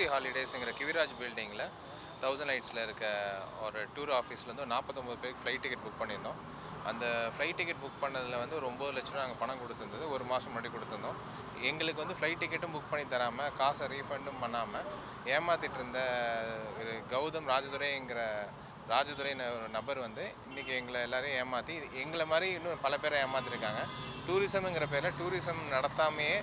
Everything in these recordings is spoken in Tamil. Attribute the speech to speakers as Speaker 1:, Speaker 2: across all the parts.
Speaker 1: எம்சி ஹாலிடேஸுங்கிற கிவிராஜ் பில்டிங்கில் தௌசண்ட் லைட்ஸில் இருக்க ஒரு டூர் ஆஃபீஸ்லேருந்து ஒரு நாற்பத்தொம்பது பேருக்கு ஃப்ளைட் டிக்கெட் புக் பண்ணியிருந்தோம். அந்த ஃப்ளைட் டிக்கெட் புக் பண்ணதில் வந்து ஒரு ஒம்பது லட்ச ரூபா நாங்கள் பணம் கொடுத்துருந்தது. ஒரு மாதம் முன்னாடி கொடுத்துருந்தோம். எங்களுக்கு வந்து ஃப்ளைட் டிக்கெட்டும் புக் பண்ணி தராமல் காசை ரீஃபண்டும் பண்ணாமல் ஏமாற்றிட்டு இருந்த ஒரு கௌதம் ராஜதுரைங்கிற ராஜதுரை ஒரு நபர் வந்து இன்றைக்கி எங்களை எல்லோரையும் ஏமாற்றி எங்களை மாதிரி இன்னும் பல பேரை ஏமாற்றிருக்காங்க டூரிசம்ங்கிற பேரில் டூரிசம் நடத்தாமையே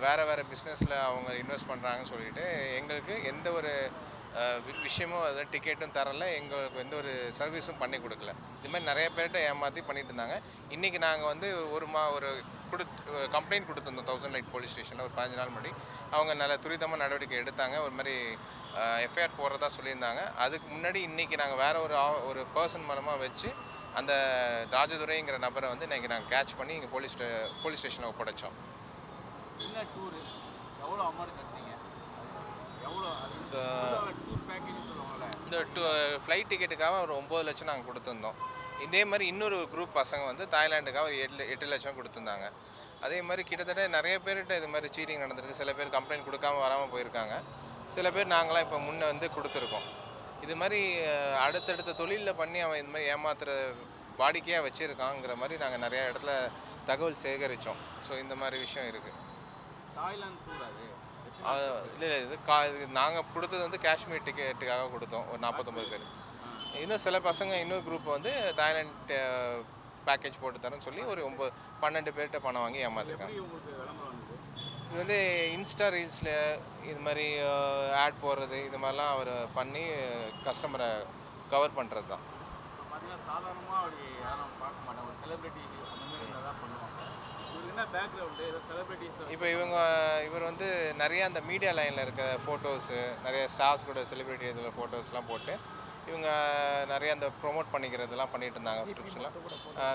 Speaker 1: வேறு வேறு பிஸ்னஸில் அவங்க இன்வெஸ்ட் பண்ணுறாங்கன்னு சொல்லிட்டு எங்களுக்கு எந்த ஒரு வி- விஷயமும் அதாவது டிக்கெட்டும் தரல. எங்களுக்கு எந்த ஒரு சர்வீஸும் பண்ணி கொடுக்கல. இது மாதிரி நிறைய பேர்கிட்ட ஏமாற்றி பண்ணிட்டு இருந்தாங்க. இன்றைக்கி நாங்கள் வந்து ஒரு மா ஒரு கொடுத்து கம்ப்ளைண்ட் கொடுத்துருந்தோம் தௌசண்ட் லைட் போலீஸ் ஸ்டேஷனில் ஒரு பதினஞ்சு நாள் முன்னாடி. அவங்க நல்ல துரிதமாக நடவடிக்கை எடுத்தாங்க. ஒரு மாதிரி எஃப்ஐஆர் போடுறதா சொல்லியிருந்தாங்க. அதுக்கு முன்னாடி இன்றைக்கி நாங்கள் வேறு ஒரு ஆ- ஒரு பர்சன் மூலமாக வச்சு அந்த ராஜதுரைங்கிற நபரை வந்து இன்றைக்கி நாங்கள் கேட்ச் பண்ணி இங்கே போலீஸ் போலீஸ் ஸ்டேஷனில் ஒப்படைச்சோம்.
Speaker 2: என்ன டூரு எவ்வளோ அமௌண்ட் கட்டுறீங்க எவ்வளோ
Speaker 1: ஸோ
Speaker 2: டூர் பேக்கேஜ் சொல்லுவாங்கல்ல.
Speaker 1: இந்த டூ ஃப்ளைட் டிக்கெட்டுக்காக ஒரு ஒம்பது லட்சம் நாங்கள் கொடுத்துருந்தோம். இதே மாதிரி இன்னொரு குரூப் பசங்க வந்து தாய்லாண்டுக்காக ஒரு எட்டு எட்டு லட்சம் கொடுத்துருந்தாங்க. அதே மாதிரி கிட்டத்தட்ட நிறைய பேர்கிட்ட இது மாதிரி சீட்டிங் நடந்திருக்கு. சில பேர் கம்ப்ளைண்ட் கொடுக்காம வராமல் போயிருக்காங்க. சில பேர் நாங்களாம் இப்போ முன்னே வந்து கொடுத்துருக்கோம். இது மாதிரி அடுத்தடுத்த தொழிலில் பண்ணி அவன் இந்த மாதிரி ஏமாத்துற வாடிக்கையாக வச்சுருக்காங்கிற மாதிரி நாங்கள் நிறைய இடத்துல தகவல் சேகரித்தோம் ஸோ இந்த மாதிரி விஷயம் இருக்குது
Speaker 2: தாய்லாந்து டூர் அது.
Speaker 1: இல்லை இல்லை இது கா இது நாங்கள் கொடுத்தது வந்து காஷ்மீர் டிக்கெட்டுக்காக கொடுத்தோம். ஒரு நாற்பத்தொம்பது பேர். இன்னும் சில பசங்க இன்னொரு குரூப் வந்து தாய்லாந்து பேக்கேஜ் போட்டு தரேன்னு சொல்லி ஒரு ஒம்பது பன்னெண்டு பேர்கிட்ட பணம் வாங்கி ஏமாத்திருக்காங்க. இது வந்து இன்ஸ்டா ரீல்ஸில் இது மாதிரி ஆட் போடுறது இது மாதிரிலாம் அவர் பண்ணி கஸ்டமரை கவர் பண்ணுறது தான்.
Speaker 2: பார்த்தீங்கன்னா சாதாரணமாக அப்படி யாரும் பார்க்க மாட்டாங்க. ஒரு செலிபிரிட்டி அந்த மாதிரி இருந்தால் தான் பண்ணுவாங்க.
Speaker 1: இப்போ இவங்க இவர் வந்து நிறைய அந்த மீடியா லைனில் இருக்க ஃபோட்டோஸு நிறைய ஸ்டார்ஸ் கூட செலிபிரிட்டி இதில் ஃபோட்டோஸ்லாம் போட்டு இவங்க நிறைய அந்த ப்ரோமோட் பண்ணிக்கிறதெல்லாம் பண்ணிட்டு இருந்தாங்க ட்ரிப்ஸ்லாம்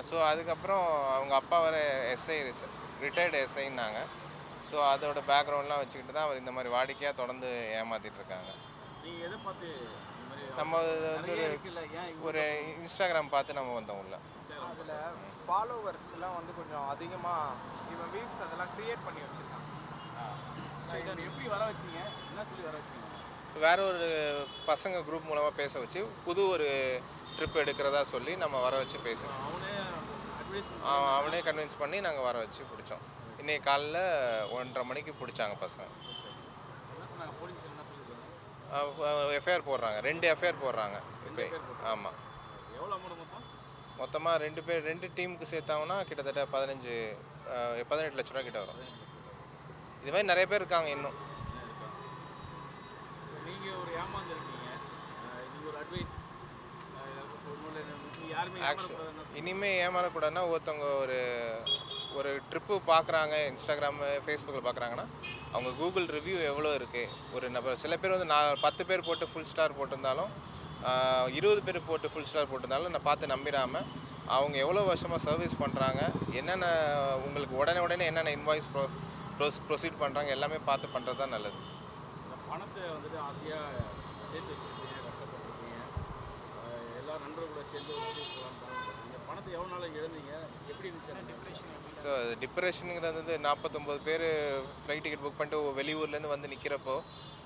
Speaker 1: ஸோ அதுக்கப்புறம் அவங்க அப்பா வர எஸ்ஐ ரிட்டையர்டு எஸ்ஐன்னாங்க ஸோ அதோட பேக்ரவுண்ட்லாம் வச்சுக்கிட்டு தான் அவர் இந்த மாதிரி வாடிக்கையாக தொடர்ந்து ஏமாத்திட்டு இருக்காங்க. நம்ம வந்து ஒரு இன்ஸ்டாகிராம் பார்த்து நம்ம வந்தோம் உள்ள
Speaker 3: அதில் ஃபாலோவர்ஸ்லாம் வந்து கொஞ்சம் அதிகமாக இவன் வீக்ஸ் அதெல்லாம் க்ரியேட் பண்ணி வச்சுருக்கான்.
Speaker 2: எப்படி வர வச்சீங்க? என்ன சொல்லி வர வச்சீங்க?
Speaker 1: வேற ஒரு பசங்க குரூப் மூலமாக பேச வச்சு புது ஒரு ட்ரிப் எடுக்கிறதா சொல்லி நம்ம வர வச்சு பேசுகிறோம்
Speaker 2: அவனே அட்வைஸ்
Speaker 1: அவன் அவனே கன்வின்ஸ் பண்ணி நாங்கள் வர வச்சு பிடிச்சோம். இன்னைக்கு காலைல ஒன்றரை மணிக்கு பிடிச்சாங்க பசங்க. எஃப்ஐஆர் போடுறாங்க. ரெண்டு எஃப்ஐஆர் போடுறாங்க. இப்போ ஆமாம்
Speaker 2: எவ்வளோ அமௌண்ட் மொத்தம்?
Speaker 1: மொத்தமாக ரெண்டு பேர் ரெண்டு டீமுக்கு சேர்த்தாங்கன்னா கிட்டத்தட்ட பதினஞ்சு பதினெட்டு லட்ச ரூபா கிட்ட வரும். இது மாதிரி நிறைய பேர் இருக்காங்க இன்னும்.
Speaker 2: நீங்கள் ஒரு ஏமாந்துருக்கீங்க. நீங்கள் ஒரு அட்வைஸ்
Speaker 1: ஆக்சுவல்
Speaker 2: ஏமாறக்கூடாதுன்னு
Speaker 1: ஒருத்தவங்க ஒரு ஒரு ட்ரிப்பு பார்க்குறாங்க இன்ஸ்டாகிராமு ஃபேஸ்புக்கில் பார்க்குறாங்கன்னா அவங்க கூகுள் ரிவ்யூ எவ்வளோ இருக்குது ஒரு நபர் சில பேர் வந்து நான் பத்து பேர் போட்டு ஃபுல் ஸ்டார் போட்டிருந்தாலும் இருபது பேர் போட்டு ஃபுல் ஸ்டார் போட்டிருந்தாலும் நான் பார்த்து நம்பிடாமல் அவங்க எவ்வளோ வருஷமாக சர்வீஸ் பண்ணுறாங்க என்னென்ன உங்களுக்கு உடனே உடனே என்னென்ன இன்வாய்ஸ் ப்ரோ ப்ரொசீட் பண்ணுறாங்க எல்லாமே பார்த்து பண்ணுறது தான் நல்லது
Speaker 2: பணத்தை வந்துட்டு ஆசையாக சேர்த்து வச்சுருக்கீங்க கஷ்டப்பட்டுருக்கீங்க. எல்லா நண்பர்களோட சேர்ந்து பணத்தை எவ்வளோ நாள் எழுந்தீங்க எப்படி இருந்துச்சு
Speaker 1: ஸோ டிப்ரெஷனுங்கிறது வந்து நாற்பத்தொம்பது பேர் ஃப்ளைட் டிக்கெட் புக் பண்ணிட்டு வெளியூர்லேருந்து வந்து நிற்கிறப்போ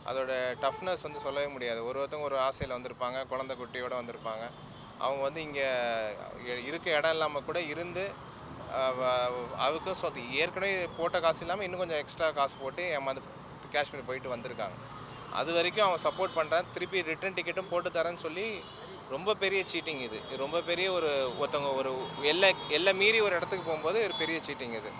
Speaker 1: அதோட டஃப்னஸ் வந்து சொல்லவே முடியாது. ஒரு ஒருத்தவங்க ஒரு ஆசையில் வந்திருப்பாங்க குழந்தை குட்டியோட வந்திருப்பாங்க. அவங்க வந்து இங்கே இருக்க இடம் இல்லாமல் கூட இருந்து அதுக்கும் சொத்து ஏற்கனவே போட்ட காசு இல்லாமல் இன்னும் கொஞ்சம் எக்ஸ்ட்ரா காசு போட்டு ஏமாந்து காஷ்மீர் போயிட்டு வந்திருக்காங்க. அது வரைக்கும் அவன் சப்போர்ட் பண்ணுறான் திருப்பி ரிட்டர்ன் டிக்கெட்டும் போட்டு தரேன்னு சொல்லி ரொம்ப பெரிய சீட்டிங் இது. ரொம்ப பெரிய ஒரு ஒருத்தவங்க ஒரு எல்லை எல்லை மீறி ஒரு இடத்துக்கு போகும்போது ஒரு பெரிய சீட்டிங் இது.